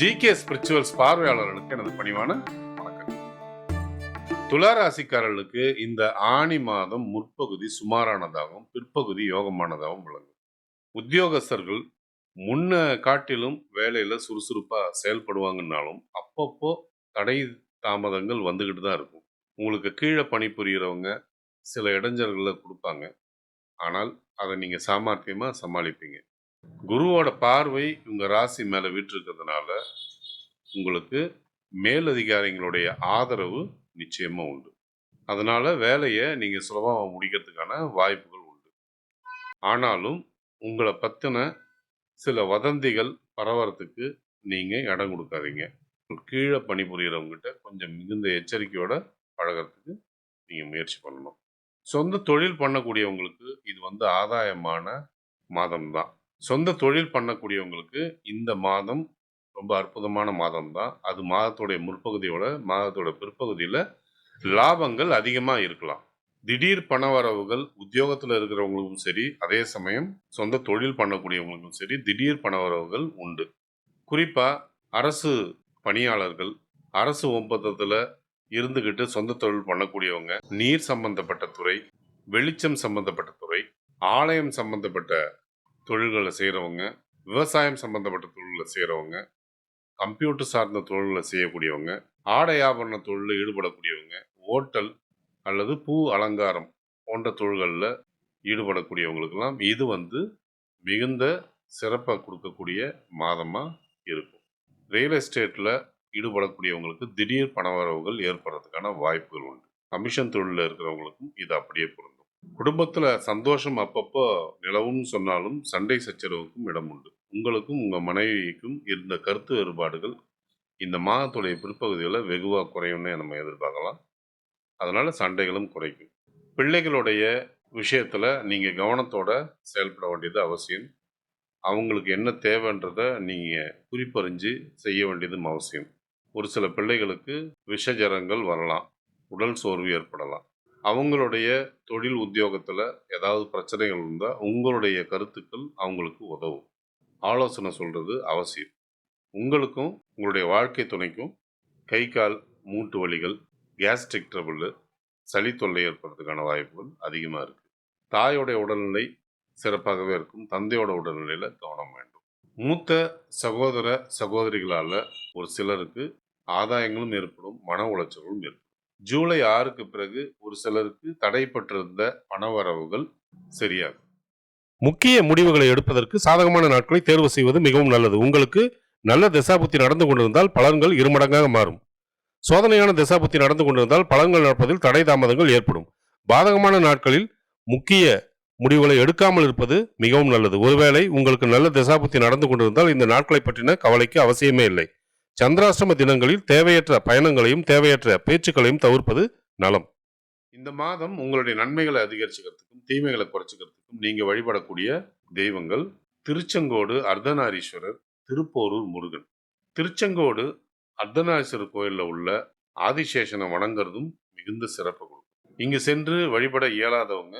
GK spirituals பார்வையாளர்களுக்கு எனது பணிவான வணக்கம். துலா ராசிக்காரர்களுக்கு இந்த ஆணி மாதம் முற்பகுதி சுமாரானதாகவும் பிற்பகுதி யோகமானதாகவும் விளங்கும். உத்தியோகஸ்தர்கள் முன்ன காட்டிலும் வேலையில் சுறுசுறுப்பாக செயல்படுவாங்கன்னாலும் அப்பப்போ தடை தாமதங்கள் வந்துக்கிட்டு தான் இருக்கும். உங்களுக்கு கீழே பணிபுரிகிறவங்க சில இடைஞ்சல்களை கொடுப்பாங்க. ஆனால் அதை நீங்கள் சாமர்த்தியமாக சமாளிப்பீங்க. குருவோட பார்வை உங்கள் ராசி மேலே விட்டுருக்கிறதுனால உங்களுக்கு மேலதிகாரிகளுடைய ஆதரவு நிச்சயமாக உண்டு. அதனால் வேலையை நீங்கள் சுலபமாக முடிக்கிறதுக்கான வாய்ப்புகள் உண்டு. ஆனாலும் உங்களை பற்றின சில வதந்திகள் பரவறதுக்கு நீங்கள் இடம் கொடுக்காதீங்க. கீழே பணிபுரியறவங்ககிட்ட கொஞ்சம் மிகுந்த எச்சரிக்கையோட பழகிறதுக்கு நீங்கள் முயற்சி பண்ணணும். சொந்த தொழில் பண்ணக்கூடியவங்களுக்கு இது வந்து ஆதாயமான மாதம் தான் சொந்த தொழில் பண்ணக்கூடியவங்களுக்கு இந்த மாதம் ரொம்ப அற்புதமான மாதம் தான். அது மாதத்துடைய முற்பகுதியோட மாதத்தோட பிற்பகுதியில் லாபங்கள் அதிகமாக இருக்கலாம். திடீர் பணவரவுகள் உத்தியோகத்தில் இருக்கிறவங்களுக்கும் சரி அதே சமயம் சொந்த தொழில் பண்ணக்கூடியவங்களுக்கும் சரி திடீர் பணவரவுகள் உண்டு. குறிப்பாக அரசு பணியாளர்கள் அரசு ஒப்பந்தத்தில் இருந்துக்கிட்டு சொந்த தொழில் பண்ணக்கூடியவங்க நீர் சம்பந்தப்பட்ட துறை வெளிச்சம் சம்பந்தப்பட்ட துறை ஆலயம் சம்பந்தப்பட்ட தொழில்களை செய்கிறவங்க விவசாயம் சம்பந்தப்பட்ட தொழிலில் செய்கிறவங்க கம்ப்யூட்டர் சார்ந்த தொழில்களை செய்யக்கூடியவங்க ஆடை ஆபரண தொழிலில் ஈடுபடக்கூடியவங்க ஓட்டல் அல்லது பூ அலங்காரம் போன்ற தொழில்களில் ஈடுபடக்கூடியவங்களுக்கெல்லாம் இது வந்து மிகுந்த சிறப்பை கொடுக்கக்கூடிய மாதமாக இருக்கும். ரியல் எஸ்டேட்டில் ஈடுபடக்கூடியவங்களுக்கு திடீர் பணவரவுகள் ஏற்படுறதுக்கான வாய்ப்புகள் உண்டு. கமிஷன் தொழிலில் இருக்கிறவங்களுக்கும் இது அப்படியே பொருந்தும். குடும்பத்தில் சந்தோஷம் அப்பப்போ நிலவும் சொன்னாலும் சண்டை சச்சரவுக்கும் இடம் உண்டு. உங்களுக்கும் உங்கள் மனைவிக்கும் இருந்த கருத்து வேறுபாடுகள் இந்த மாதத்துடைய பிற்பகுதியில் வெகுவாக குறையும்னு நம்ம எதிர்பார்க்கலாம். அதனால் சண்டைகளும் குறைக்கும். பிள்ளைகளுடைய விஷயத்தில் நீங்கள் கவனத்தோட செயல்பட வேண்டியது அவசியம். அவங்களுக்கு என்ன தேவைன்றதை நீங்கள் குறிப்பறிஞ்சு செய்ய வேண்டியதும் அவசியம். ஒரு சில பிள்ளைகளுக்கு விஷஜரங்கள் வரலாம். உடல் சோர்வு ஏற்படலாம். அவங்களுடைய தொழில் உத்தியோகத்தில் ஏதாவது பிரச்சனைகள் இருந்தால் உங்களுடைய கருத்துக்கள் அவங்களுக்கு உதவும். ஆலோசனை சொல்கிறது அவசியம். உங்களுக்கும் உங்களுடைய வாழ்க்கை துணைக்கும் கை கால் மூட்டு வலிகள் கேஸ்ட்ரிக் ட்ரபிள் சளி தொல்லை ஏற்படுறதுக்கான வாய்ப்புகள் அதிகமாக இருக்குது தாயோடைய உடல்நிலை சிறப்பாகவே இருக்கும். தந்தையோட உடல்நிலையில் கவனம் வேண்டும். மூத்த சகோதர சகோதரிகளால் ஒரு சிலருக்கு ஆதாயங்களும் ஏற்படும் மன உளைச்சல்களும் ஏற்படும். ஜூலை ஆறுக்கு பிறகு ஒரு சிலருக்கு தடைப்பட்டிருந்த பணவரவுகள் சரியாகும் முக்கிய முடிவுகளை எடுப்பதற்கு சாதகமான நாட்களை தேர்வு செய்வது மிகவும் நல்லது. உங்களுக்கு நல்ல திசாபுத்தி நடந்து கொண்டிருந்தால் பலன்கள் இருமடங்காக மாறும். சோதனையான திசாபுத்தி நடந்து கொண்டிருந்தால் பலன்கள் நடப்பதில் தடை தாமதங்கள் ஏற்படும். பாதகமான நாட்களில் முக்கிய முடிவுகளை எடுக்காமல் இருப்பது மிகவும் நல்லது. ஒருவேளை உங்களுக்கு நல்ல திசாபுத்தி நடந்து கொண்டிருந்தால் இந்த நாட்களை பற்றின கவலைக்கு அவசியமே இல்லை. சந்திராஷ்டம தினங்களில் தேவையற்ற பயணங்களையும் தேவையற்ற பேச்சுக்களையும் தவிர்ப்பது நலம். இந்த மாதம் உங்களுடைய நன்மைகளை அதிகரிச்சுக்கிறதுக்கும் தீமைகளை குறைச்சிக்கிறதுக்கும் நீங்கள் வழிபடக்கூடிய தெய்வங்கள் திருச்செங்கோடு அர்த்தநாரீஸ்வரர் திருப்போரூர் முருகன். திருச்செங்கோடு அர்த்தநாரீஸ்வரர் கோயிலில் உள்ள ஆதிசேஷனை வணங்குறதும் மிகுந்த சிறப்பு கொடுக்கும். இங்கு சென்று வழிபட இயலாதவங்க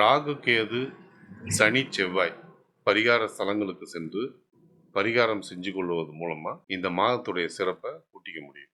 ராகு கேது சனி செவ்வாய் பரிகார ஸ்தலங்களுக்கு சென்று பரிகாரம் செஞ்சு கொள்வது மூலமாக இந்த மாதத்துடைய சிறப்பை கூட்டிக்க முடியும்.